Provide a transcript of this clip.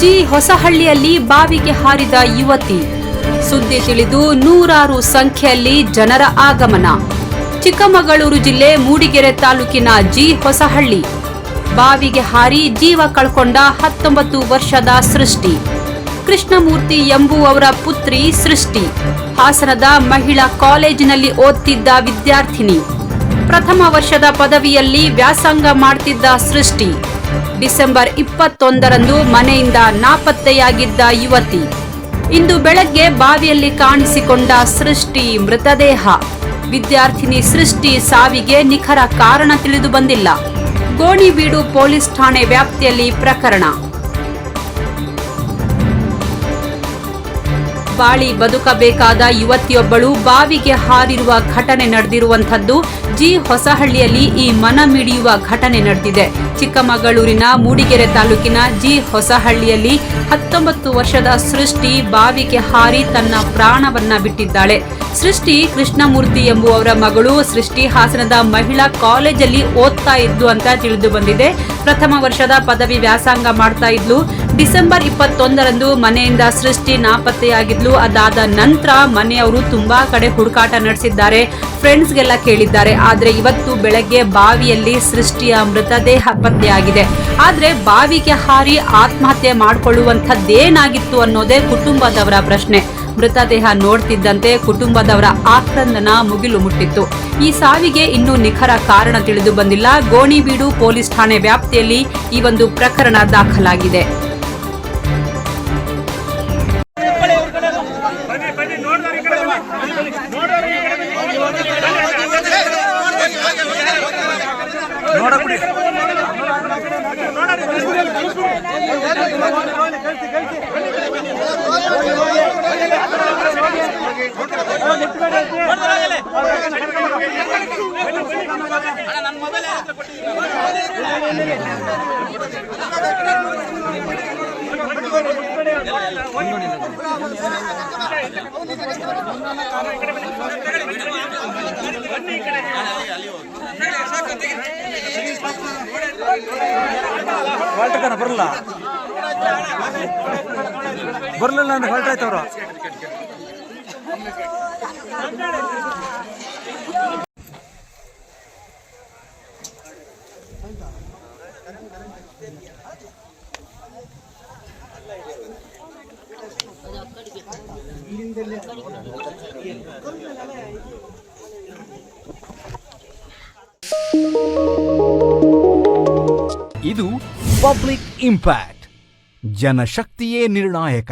G ಹೊಸಹಳ್ಳಿಯಲ್ಲಿ ಬಾವಿಗೆ ಹಾರಿದ ಯುವತಿ. ಸುದ್ದಿ ತಿಳಿದು ನೂರಾರು ಸಂಖ್ಯೆಯಲ್ಲಿ ಜನರ ಆಗಮನ. ಚಿಕ್ಕಮಗಳೂರು ಜಿಲ್ಲೆ ಮೂಡಿಗೆರೆ ತಾಲೂಕಿನ ಜಿ ಹೊಸಹಳ್ಳಿ. ಬಾವಿಗೆ ಹಾರಿ ಜೀವ ಕಳ್ಕೊಂಡ ಹತ್ತೊಂಬತ್ತು ವರ್ಷದ ಸೃಷ್ಟಿ. ಕೃಷ್ಣಮೂರ್ತಿ ಎಂಬುವವರ ಪುತ್ರಿ ಸೃಷ್ಟಿ. ಹಾಸನದ ಮಹಿಳಾ ಕಾಲೇಜಿನಲ್ಲಿ ಓದ್ತಿದ್ದ ವಿದ್ಯಾರ್ಥಿನಿ. ಪ್ರಥಮ ವರ್ಷದ ಪದವಿಯಲ್ಲಿ ವ್ಯಾಸಂಗ ಮಾಡ್ತಿದ್ದ ಸೃಷ್ಟಿ. ಡಿಸೆಂಬರ್ ಇಪ್ಪತ್ತೊಂದರಂದು ಮನೆಯಿಂದ ನಾಪತ್ತೆಯಾಗಿದ್ದ ಯುವತಿ. ಇಂದು ಬೆಳಗ್ಗೆ ಬಾವಿಯಲ್ಲಿ ಕಾಣಿಸಿಕೊಂಡ ಸೃಷ್ಟಿ ಮೃತದೇಹ. ವಿದ್ಯಾರ್ಥಿನಿ ಸೃಷ್ಟಿ ಸಾವಿಗೆ ನಿಖರ ಕಾರಣ ತಿಳಿದು ಬಂದಿಲ್ಲ. ಗೋಣಿಬೀಡು ಪೊಲೀಸ್ ಠಾಣೆ ವ್ಯಾಪ್ತಿಯಲ್ಲಿ ಪ್ರಕರಣ. ಬಾಳಿ ಬದುಕಬೇಕಾದ ಯುವತಿಯೊಬ್ಬಳು ಬಾವಿಗೆ ಹಾರಿರುವ ಘಟನೆ ನಡೆದಿರುವಂಥದ್ದು ಜಿ ಹೊಸಹಳ್ಳಿಯಲ್ಲಿ ಈ ಮನ ಮಿಡಿಯುವ ಘಟನೆ ನಡೆದಿದೆ. ಚಿಕ್ಕಮಗಳೂರಿನ ಮೂಡಿಗೆರೆ ತಾಲೂಕಿನ ಜಿ ಹೊಸಹಳ್ಳಿಯಲ್ಲಿ ಹತ್ತೊಂಬತ್ತು ವರ್ಷದ ಸೃಷ್ಟಿ ಬಾವಿಗೆ ಹಾರಿ ತನ್ನ ಪ್ರಾಣವನ್ನ ಬಿಟ್ಟಿದ್ದಾಳೆ. ಸೃಷ್ಟಿ ಕೃಷ್ಣಮೂರ್ತಿ ಎಂಬುವವರ ಮಗಳು ಸೃಷ್ಟಿ ಹಾಸನದ ಮಹಿಳಾ ಕಾಲೇಜಲ್ಲಿ ಓದ್ತಾ ಇದ್ದು ಅಂತ ತಿಳಿದು ಬಂದಿದೆ. ಪ್ರಥಮ ವರ್ಷದ ಪದವಿ ವ್ಯಾಸಂಗ ಮಾಡ್ತಾ ಇದ್ಲು. ಡಿಸೆಂಬರ್ ಇಪ್ಪತ್ತೊಂದರಂದು ಮನೆಯಿಂದ ಸೃಷ್ಟಿ ನಾಪತ್ತೆಯಾಗಿದ್ಲು. ಅದಾದ ನಂತರ ಮನೆಯವರು ತುಂಬಾ ಕಡೆ ಹುಡುಕಾಟ ನಡೆಸಿದ್ದಾರೆ. ಫ್ರೆಂಡ್ಸ್ಗೆಲ್ಲ ಕೇಳಿದ್ದಾರೆ. ಆದ್ರೆ ಇವತ್ತು ಬೆಳಗ್ಗೆ ಬಾವಿಯಲ್ಲಿ ಸೃಷ್ಟಿಯ ಮೃತದೇಹ ಪತ್ತೆಯಾಗಿದೆ. ಆದ್ರೆ ಬಾವಿಗೆ ಹಾರಿ ಆತ್ಮಹತ್ಯೆ ಮಾಡಿಕೊಳ್ಳುವಂಥದ್ದೇನಾಗಿತ್ತು ಅನ್ನೋದೇ ಕುಟುಂಬದವರ ಪ್ರಶ್ನೆ. ಮೃತದೇಹ ನೋಡ್ತಿದ್ದಂತೆ ಕುಟುಂಬದವರ ಆಕ್ರಂದನ ಮುಗಿಲು ಮುಟ್ಟಿತ್ತು. ಈ ಸಾವಿಗೆ ಇನ್ನೂ ನಿಖರ ಕಾರಣ ತಿಳಿದು ಬಂದಿಲ್ಲ. ಗೋಣಿಬೀಡು ಪೊಲೀಸ್ ಠಾಣೆ ವ್ಯಾಪ್ತಿಯಲ್ಲಿ ಈ ಒಂದು ಪ್ರಕರಣ ದಾಖಲಾಗಿದೆ. ಹೊಲ್ಟಕನ ಬರಲ್ಲ ಬರಲಿಲ್ಲ ಅಂದ್ರೆ ಹೊಲ್ಟಾಯ್ತವ್ರು ಇದು ಪಬ್ಲಿಕ್ ಇಂಪ್ಯಾಕ್ಟ್ ಜನಶಕ್ತಿಯೇ ನಿರ್ಣಾಯಕ